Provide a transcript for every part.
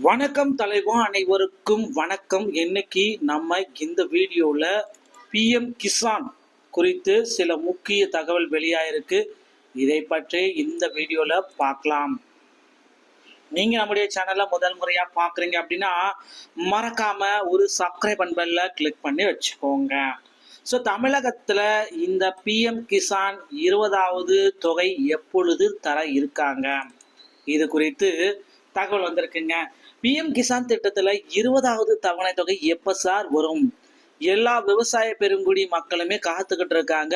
வணக்கம் தலைவா அனைவருக்கும் வணக்கம். இன்னைக்கு நம்ம இந்த வீடியோவில் பிஎம் கிசான் குறித்து சில முக்கிய தகவல் வெளியாயிருக்கு. இதை பற்றி இந்த வீடியோவில் பார்க்கலாம். நீங்கள் நம்முடைய சேனலை முதல் முறையாக பார்க்குறீங்க அப்படின்னா மறக்காம ஒரு சப்ஸ்கிரைப் பண்பல்ல கிளிக் பண்ணி வச்சுக்கோங்க. ஸோ தமிழகத்தில் இந்த பிஎம் கிசான் இருபதாவது தொகை எப்பொழுது தர இருக்காங்க? இது குறித்து தகவல் வந்திருக்குங்க. பிஎம் கிசான் திட்டத்தில் இருபதாவது தவணை தொகை எப்போ சார் வரும்? எல்லா விவசாய பெருங்குடி மக்களுமே காத்துக்கிட்டு இருக்காங்க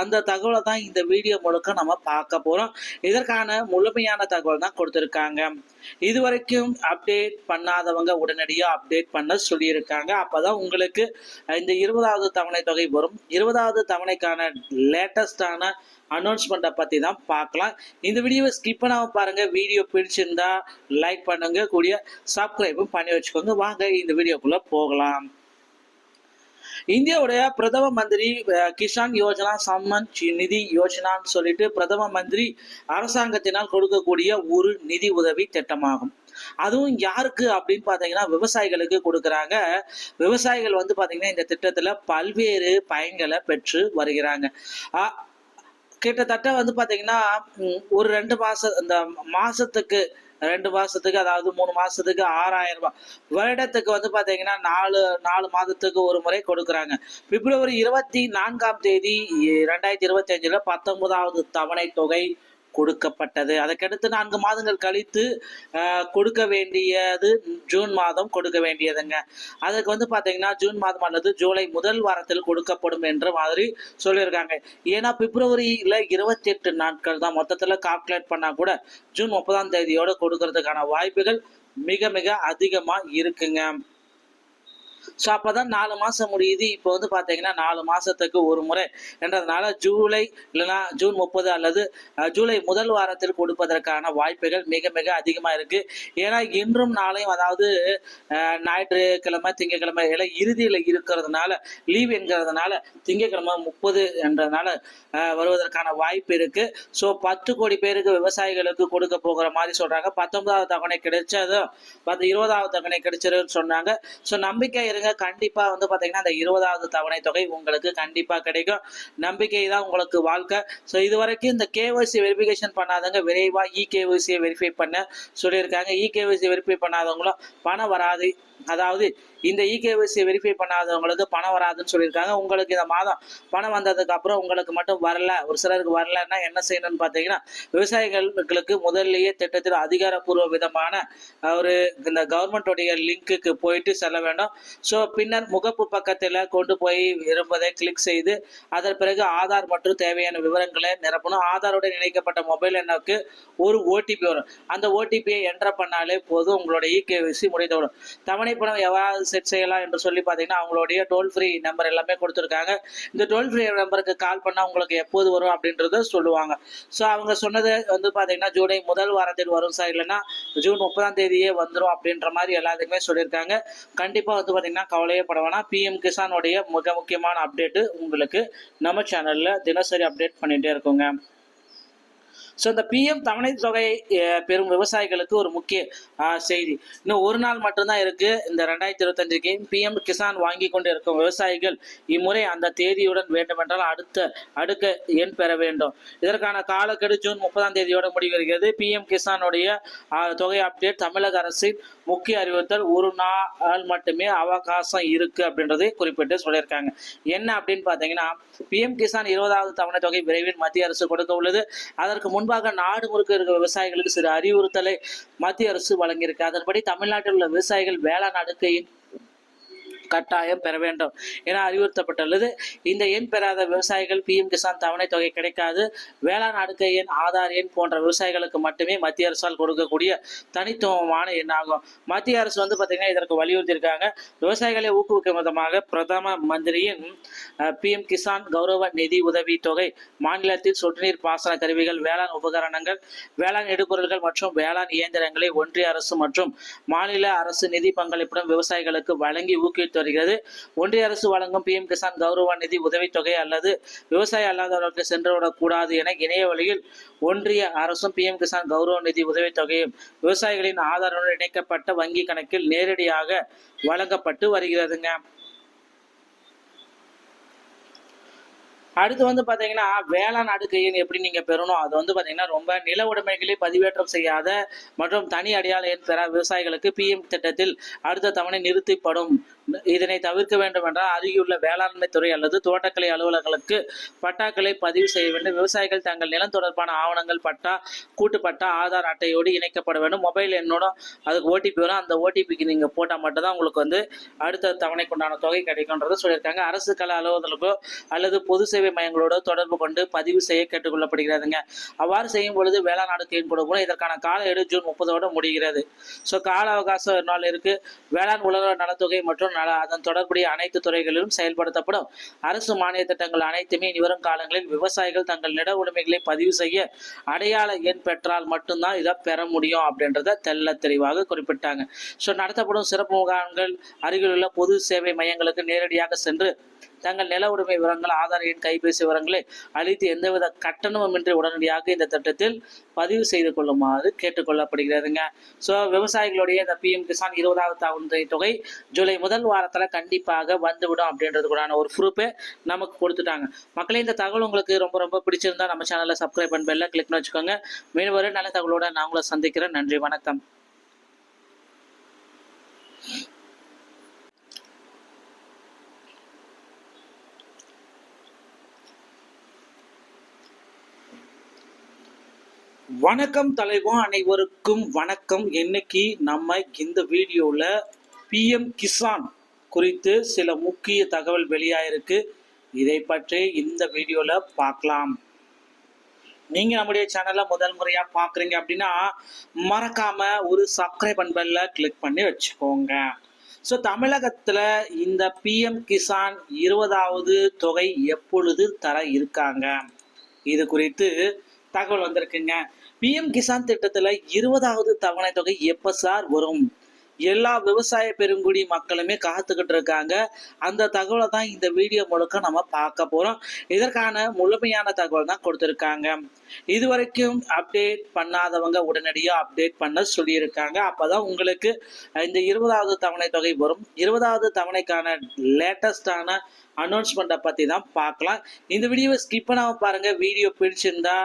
அந்த தகவலை தான் இந்த வீடியோ முழுக்க நம்ம பார்க்க போறோம். இதற்கான முழுமையான தகவல் தான் கொடுத்துருக்காங்க. இது வரைக்கும் அப்டேட் பண்ணாதவங்க உடனடியாக அப்டேட் பண்ண சொல்லியிருக்காங்க. அப்பதான் உங்களுக்கு இந்த இருபதாவது தவணை தொகை வரும். இருபதாவது தவணைக்கான லேட்டஸ்டான அனௌன்ஸ்மெண்ட்டை பற்றி தான் பார்க்கலாம். இந்த வீடியோவை ஸ்கிப் பண்ணாமல் பாருங்கள் வீடியோ பிடிச்சிருந்தா லைக் பண்ணுங்க. கூடிய சப்ஸ்கிரைபும் பண்ணி வச்சுக்கோங்க. வாங்க இந்த வீடியோக்குள்ளே போகலாம். இந்தியாவுடைய பிரதம மந்திரி கிஷான் யோஜனா சம்மன் நிதி யோஜனான்னு சொல்லிட்டு பிரதம மந்திரி அரசாங்கத்தினால் கொடுக்கக்கூடிய ஒரு நிதி உதவி திட்டமாகும். அதுவும் யாருக்கு அப்படின்னு பார்த்தீங்கன்னா விவசாயிகளுக்கு கொடுக்குறாங்க. விவசாயிகள் வந்து பார்த்தீங்கன்னா இந்த திட்டத்தில் பல்வேறு பயன்களை பெற்று வருகிறாங்க. கிட்டத்தட்ட வந்து பார்த்தீங்கன்னா ஒரு ரெண்டு மாசம் இந்த மாசத்துக்கு ரெண்டு மாசத்துக்கு அதாவது மூணு மாசத்துக்கு ஆறாயிரம் ரூபாய். வருடத்துக்கு வந்து பாத்தீங்கன்னா நாலு நாலு மாதத்துக்கு ஒரு முறை கொடுக்குறாங்க. பிப்ரவரி இருபத்தி நான்காம் தேதி ரெண்டாயிரத்தி இருபத்தி அஞ்சுல பத்தொன்பதாவது தவணை தொகை கொடுக்கப்பட்டது. அதற்கடுத்து நான்கு மாதங்கள் கழித்து கொடுக்க வேண்டியது ஜூன் மாதம் கொடுக்க வேண்டியதுங்க. அதுக்கு வந்து பார்த்தீங்கன்னா ஜூன் மாதம் அல்லது ஜூலை முதல் வாரத்தில் கொடுக்கப்படும் என்ற மாதிரி சொல்லியிருக்காங்க. ஏன்னா பிப்ரவரியில் இருபத்தி எட்டு நாட்கள் தான் மொத்தத்தில் கால்குலேட் பண்ணால் கூட ஜூன் முப்பதாம் தேதியோடு கொடுக்கறதுக்கான வாய்ப்புகள் மிக மிக அதிகமாக இருக்குங்க. ஸோ அப்பதான் நாலு மாசம் முடியுது. இப்போ வந்து பாத்தீங்கன்னா நாலு மாசத்துக்கு ஒரு முறை என்றதுனால ஜூலை இல்லைன்னா ஜூன் முப்பது அல்லது ஜூலை முதல் வாரத்தில் கொடுப்பதற்கான வாய்ப்புகள் மிக மிக அதிகமா இருக்கு. ஏன்னா இன்றும் நாளையும் அதாவது ஞாயிற்றுக்கிழமை திங்கக்கிழமை எல்லாம் இறுதியில் இருக்கிறதுனால லீவ் என்கிறதுனால திங்கட்கிழமை முப்பது என்றதுனால அஹ், வருவதற்கான வாய்ப்பு இருக்கு. ஸோ பத்து கோடி பேருக்கு விவசாயிகளுக்கு கொடுக்க போகிற மாதிரி சொல்றாங்க. பத்தொன்பதாவது தவணை கிடைச்சதும் பத்து இருபதாவது தவணை கிடைச்சதுன்னு சொன்னாங்க. ஸோ நம்பிக்கை இருங்க கண்டிப்பா வந்து பாத்தீங்கன்னா அந்த இருபதாவது தவணை தொகை உங்களுக்கு கண்டிப்பா கிடைக்கும். நம்பிக்கை தான் உங்களுக்கு வாழ்க்கை. ஸோ இது வரைக்கும் இந்த கேஒய்சி வெரிஃபிகேஷன் பண்ணாதவங்க விரைவா இ கேஒய்சியை வெரிஃபை பண்ண சொல்லியிருக்காங்க. இ கேஒய்சி வெரிஃபை பண்ணாதவங்களும் பணம் வராது. அதாவது இந்த இகேவிசி வெரிஃபை பண்ணாதவங்களுக்கு பணம் வராதுன்னு சொல்லியிருக்காங்க. உங்களுக்கு இந்த மாதம் பணம் வந்ததுக்கு அப்புறம் உங்களுக்கு மட்டும் வரல ஒரு சிலருக்கு வரலன்னா என்ன செய்யணும்னு பார்த்தீங்கன்னா விவசாயிகளுக்கு முதல்லயே திட்டத்தில் அதிகாரப்பூர்வ விதமான ஒரு இந்த கவர்மெண்ட்டுடைய லிங்க்குக்கு போயிட்டு செல்ல வேண்டும். ஸோ பின்னர் முகப்பு பக்கத்தில் கொண்டு போய் இருப்பதை கிளிக் செய்து அதன் பிறகு ஆதார் மற்றும் தேவையான விவரங்களை நிரப்பணும். ஆதாருடன் இணைக்கப்பட்ட மொபைல் எண்ணுக்கு ஒரு ஓடிபி வரும். அந்த ஓடிபியை என்டர் பண்ணாலே போதும் உங்களுடைய இகேவிசி முடிந்துவிடும். தவணை பணம் எவ்வாறு செட் செய்யலாம் என்று சொல்லி பார்த்தீங்கன்னா அவங்களுடைய டோல் ஃப்ரீ நம்பர் எல்லாமே கொடுத்துருக்காங்க. இந்த டோல் ஃப்ரீ நம்பருக்கு கால் பண்ணால் உங்களுக்கு எப்போது வரும் அப்படின்றத சொல்லுவாங்க. ஸோ அவங்க சொன்னது வந்து பார்த்தீங்கன்னா ஜூலை முதல் வாரத்தில் வரும் சார் இல்லைன்னா ஜூன் முப்பதாம் தேதியே வந்துடும் அப்படின்ற மாதிரி எல்லாத்துக்குமே சொல்லியிருக்காங்க. கண்டிப்பாக வந்து பார்த்தீங்கன்னா கவலையே பட வேணாம். பிஎம் கிசானுடைய மிக முக்கியமான அப்டேட்டு உங்களுக்கு நம்ம சேனலில் தினசரி அப்டேட் பண்ணிகிட்டே இருக்கோங்க. ஸோ இந்த பிஎம் தவணை தொகை பெறும் விவசாயிகளுக்கு ஒரு முக்கிய செய்தி. இன்னும் ஒரு நாள் மட்டும்தான் இருக்கு. இந்த ரெண்டாயிரத்தி இருபத்தஞ்சுக்கு பிஎம் கிசான் வாங்கி கொண்டு இருக்கும் விவசாயிகள் இம்முறை அந்த தேதியுடன் வேண்டுமென்றால் அடுத்த அடுக்க எண் பெற வேண்டும். இதற்கான காலக்கெடு ஜூன் முப்பதாம் தேதியோட முடிவருகிறது பிஎம் கிசானுடைய தொகை அப்டேட் தமிழக அரசின் முக்கிய அறிவுறுத்தல் ஒரு நாள் மட்டுமே அவகாசம் இருக்கு அப்படின்றதை குறிப்பிட்டு சொல்லியிருக்காங்க. என்ன அப்படின்னு பார்த்தீங்கன்னா பிஎம் கிசான் இருபதாவது தவணை தொகை விரைவில் மத்திய அரசு கொடுக்க உள்ளது. அதற்கு முன்பாக நாடு முழுக்க இருக்கிற விவசாயிகளுக்கு சிறு அறிவுறுத்தலை மத்திய அரசு வழங்கியிருக்கு. அதன்படி தமிழ்நாட்டில் உள்ள விவசாயிகள் வேளாண் அடுக்கையின் கட்டாயம் பெற வேண்டும் என அறிவுறுத்தப்பட்டுள்ளது. இந்த எண் பெறாத விவசாயிகள் பிஎம் கிசான் தவணை தொகை கிடைக்காது. வேளாண் அடுக்கை எண் ஆதார் எண் போன்ற விவசாயிகளுக்கு மட்டுமே மத்திய அரசால் கொடுக்கக்கூடிய தனித்துவமான எண்ணாகும். மத்திய அரசு வந்து பார்த்தீங்கன்னா இதற்கு வலியுறுத்தியிருக்காங்க. விவசாயிகளை ஊக்குவிக்கும் விதமாக பிரதம மந்திரியின் பிஎம் கிசான் கௌரவ நிதி உதவி தொகை மாநிலத்தில் சொட்டுநீர் பாசன கருவிகள் வேளாண் உபகரணங்கள் வேளாண் எடுபொருள்கள் மற்றும் வேளாண் இயந்திரங்களை ஒன்றிய அரசு மற்றும் மாநில அரசு நிதி பங்களிப்புடன் விவசாயிகளுக்கு வழங்கி ஊக்குவித்து வருகிறது. ஒன்றிய அரசு வழங்கும் பிஎம் கிசான் கௌரவ நிதி உதவித்தொகை அல்லது விவசாய அல்லாதவர்களுக்கு சென்றுவிடக்கூடாது என இணைய வழியில் ஒன்றிய அரசும் பிஎம் கிசான் கௌரவ நிதி உதவித்தொகையும் விவசாயிகளின் ஆதாரத்துடன் இணைக்கப்பட்ட வங்கி கணக்கில் நேரடியாக வழங்கப்பட்டு வருகிறதுங்க. அடுத்து வந்து பாத்தீங்கன்னா வேளாண் அடுக்கையின் எப்படி நீங்க பெறணும்? அது வந்து பாத்தீங்கன்னா ரொம்ப நில உடைமைகளை பதிவேற்றம் செய்யாத மற்றும் தனி அடையாள எண் பெற விவசாயிகளுக்கு பிஎம் திட்டத்தில் அடுத்த தவணை நிறுத்தப்படும். இதனை தவிர்க்க வேண்டும் என்றால் அருகிலுள்ள வேளாண்மை துறை அல்லது தோட்டக்கலை அலுவலர்களுக்கு பட்டாக்களை பதிவு செய்ய வேண்டும். விவசாயிகள் தங்கள் நிலம் தொடர்பான ஆவணங்கள் பட்டா கூட்டு பட்டா ஆதார் அட்டையோடு இணைக்கப்பட வேண்டும். மொபைல் எண்ணோட அதுக்கு ஓடிபி வரும். அந்த ஓடிபிக்கு நீங்க போட்டால் மட்டும்தான் உங்களுக்கு வந்து அடுத்த தவணைக்குண்டான தொகை கிடைக்கும்ன்றதை சொல்லியிருக்காங்க. அரசு கலை அலுவலர்களுக்கோ அல்லது பொது சேவை சேவை மையங்களோட தொடர்பு கொண்டு பதிவு செய்ய கேட்டுக்கொள்ளப்படுகிறதுங்க. அவ்வாறு செய்யும் பொழுது வேளாண் நாடு நாடுக்கையின் கொடுக்கணும் இதற்கான கால எடு ஜூன் முப்பதோடு முடிகிறது. ஸோ கால அவகாசம் நாள் இருக்கு. வேளாண் உலக நலத்தொகை மற்றும் நல அதன் தொடர்புடைய அனைத்து துறைகளிலும் செயல்படுத்தப்படும். அரசு மானிய திட்டங்கள் அனைத்துமே இனி வரும் காலங்களில் விவசாயிகள் தங்கள் நில உடைமைகளை பதிவு செய்ய அடையாள எண் பெற்றால் மட்டும்தான் இதை பெற முடியும் அப்படின்றத தெல்ல தெளிவாக குறிப்பிட்டாங்க. ஸோ நடத்தப்படும் சிறப்பு முகாம்கள் அருகிலுள்ள பொது சேவை மையங்களுக்கு நேரடியாக சென்று தங்கள் நில உடைமை விவரங்கள் ஆதார் எண் கைபேசி விவரங்களை அளித்து எந்தவித கட்டணமுமின்றி உடனடியாக இந்த திட்டத்தில் பதிவு செய்து கொள்ளுமாறு கேட்டுக்கொள்ளப்படுகிறதுங்க ஸோ விவசாயிகளுடைய இந்த பிஎம் கிசான் இருபதாவது தவணை தொகை ஜூலை முதல் வாரத்தில் கண்டிப்பாக வந்துவிடும் அப்படின்றதுக்குடான ஒரு ப்ரூஃபே நமக்கு கொடுத்துட்டாங்க. மக்களே இந்த தகவல் உங்களுக்கு ரொம்ப ரொம்ப பிடிச்சிருந்தா நம்ம சேனலை சப்ஸ்கிரைப் பண்ண பெல்ல கிளிக் பண்ணி வச்சுக்கோங்க. மீன் நல்ல தகவலோட நான் உங்களை சந்திக்கிறேன். நன்றி வணக்கம். வணக்கம் தலைவா அனைவருக்கும் வணக்கம். இன்னைக்கு நம்ம இந்த வீடியோவில் பிஎம் கிசான் குறித்து சில முக்கிய தகவல் வெளியாயிருக்கு. இதை பற்றி இந்த வீடியோவில் பார்க்கலாம். நீங்கள் நம்முடைய சேனலை முதல் முறையாக பார்க்குறீங்க அப்படின்னா மறக்காம ஒரு சப்ஸ்கிரைப் பண்பல்ல கிளிக் பண்ணி வச்சுக்கோங்க. ஸோ தமிழகத்தில் இந்த பிஎம் கிசான் இருபதாவது தொகை எப்பொழுது தர இருக்காங்க? இது குறித்து தகவல் வந்திருக்குங்க. பிஎம் கிசான் திட்டத்தில் இருபதாவது தவணை தொகை எப்போ சார் வரும்? எல்லா விவசாய பெருங்குடி மக்களுமே காத்துக்கிட்டு இருக்காங்க அந்த தகவலை தான் இந்த வீடியோ முழுக்க நம்ம பார்க்க போறோம். இதற்கான முழுமையான தகவல் தான் கொடுத்துருக்காங்க. இது வரைக்கும் அப்டேட் பண்ணாதவங்க உடனடியாக அப்டேட் பண்ண சொல்லியிருக்காங்க. அப்பதான் உங்களுக்கு இந்த இருபதாவது தவணை தொகை வரும். இருபதாவது தவணைக்கான லேட்டஸ்டான அனௌன்ஸ்மெண்ட்டை பற்றி தான் பார்க்கலாம். இந்த வீடியோவை ஸ்கிப் பண்ணாமல் பாருங்கள் வீடியோ பிடிச்சிருந்தா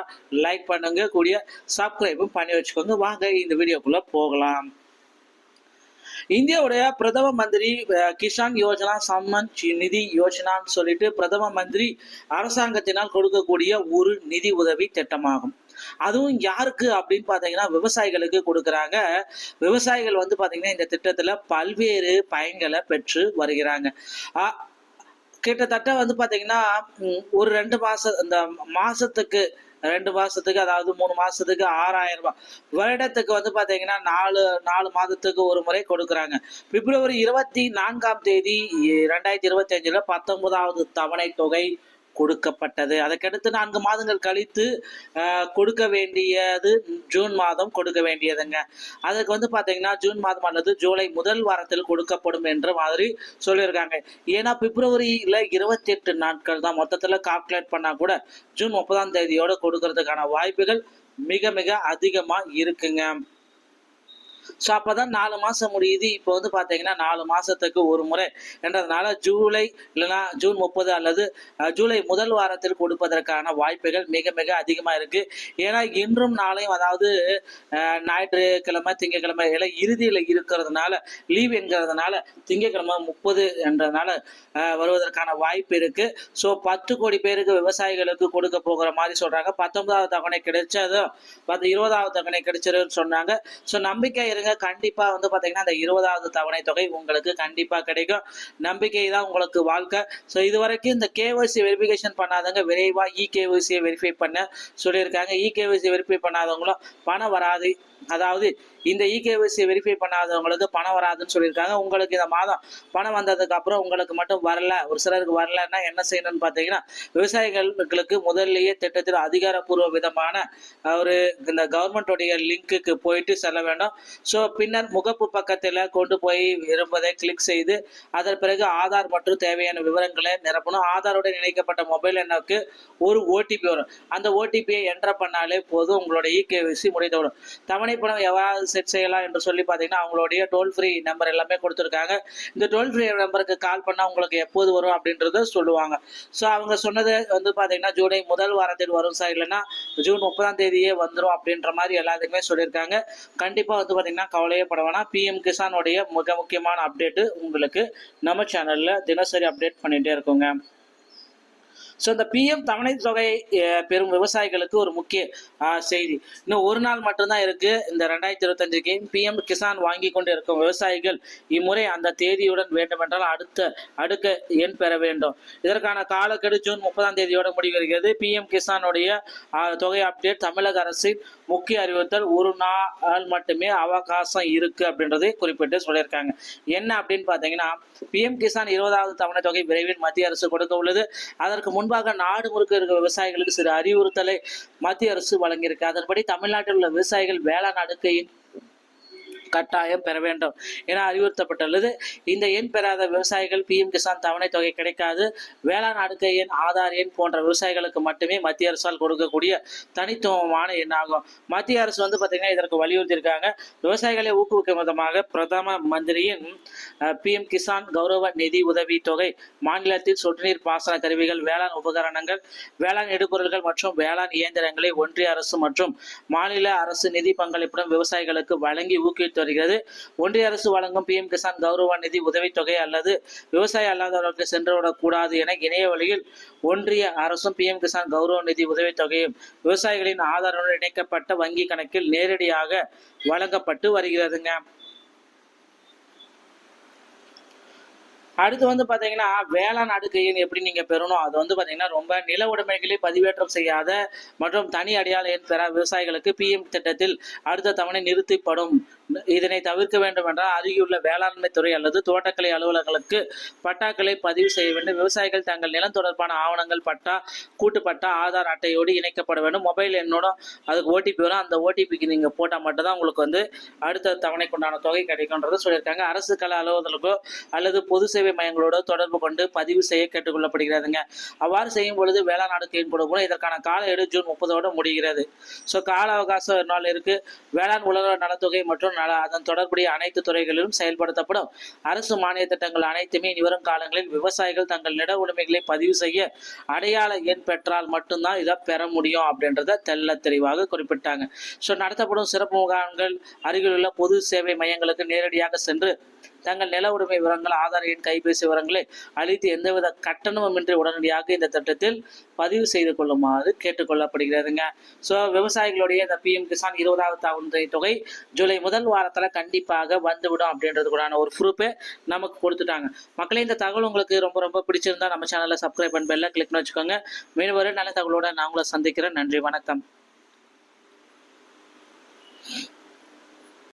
லைக் பண்ணுங்க. கூடிய சப்ஸ்கிரைபும் பண்ணி வச்சுக்கோங்க. வாங்க இந்த வீடியோக்குள்ளே போகலாம். இந்தியாவுடைய பிரதம மந்திரி கிஷான் யோஜனா சம்மன் நிதி யோஜனான்னு சொல்லிட்டு பிரதம மந்திரி அரசாங்கத்தினால் கொடுக்கக்கூடிய ஒரு நிதி உதவி திட்டமாகும். அதுவும் யாருக்கு அப்படின்னு பார்த்தீங்கன்னா விவசாயிகளுக்கு கொடுக்குறாங்க. விவசாயிகள் வந்து பார்த்தீங்கன்னா இந்த திட்டத்தில் பல்வேறு பயன்களை பெற்று வருகிறாங்க. கிட்டத்தட்ட வந்து பார்த்தீங்கன்னா ஒரு ரெண்டு மாசம் இந்த மாசத்துக்கு ரெண்டு மாசத்துக்கு அதாவது மூணு மாசத்துக்கு ஆறாயிரம் ரூபாய். வருடத்துக்கு வந்து பாத்தீங்கன்னா நாலு நாலு மாதத்துக்கு ஒரு முறை கொடுக்குறாங்க. பிப்ரவரி இருபத்தி நான்காம் தேதி ரெண்டாயிரத்தி இருபத்தி அஞ்சுல பத்தொன்பதாவது தவணை தொகை கொடுக்கப்பட்டது. அதற்கடுத்து நான்கு மாதங்கள் கழித்து ஆஹ், கொடுக்க வேண்டியது ஜூன் மாதம் கொடுக்க வேண்டியதுங்க. அதுக்கு வந்து பார்த்தீங்கன்னா ஜூன் மாதம் அல்லது ஜூலை முதல் வாரத்தில் கொடுக்கப்படும் என்ற மாதிரி சொல்லியிருக்காங்க. ஏன்னா பிப்ரவரியில இருபத்தி எட்டு நாட்கள் தான். மொத்தத்தில் கால்குலேட் பண்ணால் கூட ஜூன் முப்பதாம் தேதியோட கொடுக்கறதுக்கான வாய்ப்புகள் மிக மிக அதிகமாக இருக்குங்க. ஸோ அப்பதான் நாலு மாசம் முடியுது. இப்போ வந்து பாத்தீங்கன்னா நாலு மாசத்துக்கு ஒரு முறை. என்றதுனால ஜூலை இல்லைனா ஜூன் முப்பது அல்லது ஜூலை முதல் வாரத்தில் கொடுப்பதற்கான வாய்ப்புகள் மிக மிக அதிகமா இருக்கு. ஏன்னா இன்றும் நாளையும் அதாவது ஞாயிற்றுக்கிழமை திங்கக்கிழமை எல்லாம் இறுதியில் இருக்கிறதுனால லீவ் என்கிறதுனால திங்கட்கிழமை முப்பது என்றதுனால வருவதற்கான வாய்ப்பு இருக்கு. ஸோ பத்து கோடி பேருக்கு விவசாயிகளுக்கு கொடுக்க போகிற மாதிரி சொல்றாங்க. பத்தொன்பதாவது தவணை கிடைச்சதும் பத்து இருபதாவது தவணை கிடைச்சதுன்னு சொன்னாங்க. ஸோ நம்பிக்கை இருங்க கண்டிப்பா வந்து பாத்தீங்கன்னா அந்த இருபதாவது தவணை தொகை உங்களுக்கு கண்டிப்பா கிடைக்கும். நம்பிக்கை தான் உங்களுக்கு வாழ்க்கை. ஸோ இது வரைக்கும் இந்த கேஒய்சி வெரிஃபிகேஷன் பண்ணாதவங்க விரைவா இ கேஒய்சியை வெரிஃபை பண்ண சொல்லியிருக்காங்க. இ கேஒய்சி வெரிஃபை பண்ணாதவங்களும் பணம் வராது. அதாவது இந்த E இகேஒய்சி வெரிஃபை பண்ணாதவங்களுக்கு பணம் வராதுன்னு சொல்லியிருக்காங்க. உங்களுக்கு இந்த மாதம் பணம் வந்ததுக்கு அப்புறம் உங்களுக்கு மட்டும் வரல ஒரு சிலருக்கு வரலன்னா என்ன செய்யணும்னு பார்த்தீங்கன்னா விவசாயிகளுக்கு முதல்லயே திட்டத்தில் அதிகாரப்பூர்வ விதமான ஒரு இந்த கவர்மெண்டோடைய லிங்க்குக்கு போயிட்டு செல்ல வேண்டும். ஸோ பின்னர் முகப்பு பக்கத்தில் கொண்டு போய் இருப்பதை கிளிக் செய்து அதன் பிறகு ஆதார் மற்றும் தேவையான விவரங்களை நிரப்பணும். ஆதாருடன் இணைக்கப்பட்ட மொபைல் எண்ணுக்கு ஒரு ஓடிபி வரும். அந்த ஓடிபியை என்டர் பண்ணாலே போதும் உங்களோட E இகேவிசி முடிந்துவிடும். தவணை பணம் எவ்வாறு செட் செய்யலாம் என்று சொல்லி பார்த்தீங்கன்னா அவங்களுடைய டோல் ஃப்ரீ நம்பர் எல்லாமே கொடுத்துருக்காங்க. இந்த டோல் ஃப்ரீ நம்பருக்கு கால் பண்ணால் உங்களுக்கு எப்போது வரும் அப்படின்றத சொல்லுவாங்க. ஸோ அவங்க சொன்னது வந்து பார்த்தீங்கன்னா ஜூலை முதல் வாரத்தில் வரும் சார் இல்லைன்னா ஜூன் முப்பதாம் தேதியே வந்துடும் அப்படின்ற மாதிரி எல்லாத்துக்குமே சொல்லியிருக்காங்க. கண்டிப்பாக வந்து பார்த்தீங்கன்னா கவலையே பட வேணாம். பிஎம் கிசானுடைய மிக முக்கியமான அப்டேட்டு உங்களுக்கு நம்ம சேனலில் தினசரி அப்டேட் பண்ணிகிட்டே இருக்கோங்க. ஸோ இந்த பிஎம் தவணை தொகை பெறும் விவசாயிகளுக்கு ஒரு முக்கிய செய்தி. இன்னும் ஒரு நாள் மட்டும்தான் இருக்கு. இந்த ரெண்டாயிரத்தி இருபத்தஞ்சுக்கு பிஎம் கிசான் வாங்கி கொண்டு இருக்கும் விவசாயிகள் இம்முறை அந்த தேதியுடன் வேண்டுமென்றால் அடுத்த அடுக்க எண் பெற வேண்டும். இதற்கான காலக்கெடு ஜூன் முப்பதாம் தேதியோட முடிவருகிறது பிஎம் கிசானுடைய தொகை அப்டேட் தமிழக அரசின் முக்கிய அறிவுறுத்தல் ஒரு நாள் மட்டுமே அவகாசம் இருக்கு அப்படின்றதை குறிப்பிட்டு சொல்லியிருக்காங்க. என்ன அப்படின்னு பார்த்தீங்கன்னா பிஎம் கிசான் இருபதாவது தவணை தொகை விரைவில் மத்திய அரசு கொடுக்க உள்ளது. அதற்கு முன்பாக நாடு முழுக்க இருக்கிற விவசாயிகளுக்கு சிறு அறிவுறுத்தலை மத்திய அரசு வழங்கியிருக்கு. அதன்படி தமிழ்நாட்டில் உள்ள விவசாயிகள் வேளாண் அடுக்கையின் கட்டாயம் பெற வேண்டும் என அறிவுறுத்தப்பட்டுள்ளது. இந்த எண் பெறாத விவசாயிகள் பிஎம் கிசான் தவணை தொகை கிடைக்காது. வேளாண் அடுக்கை எண் ஆதார் எண் போன்ற விவசாயிகளுக்கு மட்டுமே மத்திய அரசால் கொடுக்கக்கூடிய தனித்துவமான எண்ணாகும். மத்திய அரசு வந்து பார்த்தீங்கன்னா இதற்கு வலியுறுத்தியிருக்காங்க. விவசாயிகளை ஊக்குவிக்கும் விதமாக பிரதம மந்திரியின் பிஎம் கிசான் கௌரவ நிதி உதவி தொகை மாநிலத்தில் சொட்டு நீர் பாசன கருவிகள் வேளாண் உபகரணங்கள் வேளாண் எடுபொருள்கள் மற்றும் வேளாண் இயந்திரங்களை ஒன்றிய அரசு மற்றும் மாநில அரசு நிதி பங்களிப்புடன் விவசாயிகளுக்கு வழங்கி ஊக்குவித்து வருகிறது. ஒன்றிய அரசு வழங்கும் பிஎம் கிசான் கௌரவ நிதி உதவித்தொகை அல்லது விவசாய அல்லாதவர்களுக்கு சென்றுவிடக் கூடாது என இணைய வழியில் ஒன்றிய அரசும் பிஎம் கிசான் கௌரவ நிதி உதவித்தொகையும் விவசாயிகளின் ஆதாரத்துடன் இணைக்கப்பட்ட வங்கி கணக்கில் நேரடியாக வழங்கப்பட்டு வருகிறதுங்க. அடுத்து வந்து பார்த்தீங்கன்னா வேளாண் அடுக்கையின் எப்படி நீங்கள் பெறணும்? அது வந்து பார்த்தீங்கன்னா ரொம்ப நில உடைமைகளை பதிவேற்றம் செய்யாத மற்றும் தனி அடையாள எண் பெற விவசாயிகளுக்கு பிஎம் திட்டத்தில் அடுத்த தவணை நிறுத்தப்படும். இதனை தவிர்க்க வேண்டும் என்றால் அருகிலுள்ள வேளாண்மை துறை அல்லது தோட்டக்கலை அலுவலர்களுக்கு பட்டாக்களை பதிவு செய்ய வேண்டும். விவசாயிகள் தங்கள் நிலம் தொடர்பான ஆவணங்கள் பட்டா கூட்டு பட்டா ஆதார் அட்டையோடு இணைக்கப்பட வேண்டும். மொபைல் எண்ணோட அதுக்கு ஓடிபி வரும். அந்த ஓடிபிக்கு நீங்கள் போட்டால் மட்டும்தான் உங்களுக்கு வந்து அடுத்த தவணைக்கு உண்டான தொகை கிடைக்கும்ன்றதை சொல்லியிருக்காங்க. அரசு கலை அலுவலர்களுக்கோ அல்லது பொது சேவை மையங்களோட தொடர்பு கொண்டு பதிவு செய்ய கேட்டுக்கொள்ளப்படுகிறதுங்க. அவ்வாறு செய்யும் பொழுது வேளாண் அடுக்கையின் கூட இதற்கான கால எடு ஜூன் முப்பதோடு முடிகிறது. ஸோ கால அவகாசம் ஒரு நாள் இருக்குது வேளாண் உலக நலத்தொகை மற்றும் நல அதன் தொடர்புடைய அனைத்து துறைகளிலும் செயல்படுத்தப்படும் அரசு மானிய திட்டங்கள் அனைத்துமே இனிவரும் காலங்களில் விவசாயிகள் தங்கள் நில உடைமைகளை பதிவு செய்ய அடையாள எண் பெற்றால் மட்டும்தான் இதை பெற முடியும் அப்படின்றத தெள்ள தெளிவாக குறிப்பிட்டாங்க. ஸோ நடத்தப்படும் சிறப்பு முகாம்கள் அருகிலுள்ள பொது சேவை மையங்களுக்கு நேரடியாக சென்று தங்கள் நில உடைமை விவரங்கள் ஆதார் எண் கைபேசி விவரங்களை அளித்து எந்தவித கட்டணமுமின்றி உடனடியாக இந்த திட்டத்தில் பதிவு செய்து கொள்ளுமாறு கேட்டுக்கொள்ளப்படுகிறதுங்க. ஸோ விவசாயிகளுடைய இந்த பிஎம் கிசான் இருபதாவது தவணை தொகை ஜூலை முதல் வாரத்தில் கண்டிப்பாக வந்துவிடும் அப்படின்றதுக்குடான ஒரு ப்ரூஃபே நமக்கு கொடுத்துட்டாங்க. மக்களே இந்த தகவல் உங்களுக்கு ரொம்ப ரொம்ப பிடிச்சிருந்தா நம்ம சேனலில் சப்ஸ்கிரைப் பண்ண பெல்ல கிளிக் பண்ணி வச்சுக்கோங்க. மீண்டும் நல்ல தகவலோட நான் உங்களை சந்திக்கிறேன். நன்றி வணக்கம்.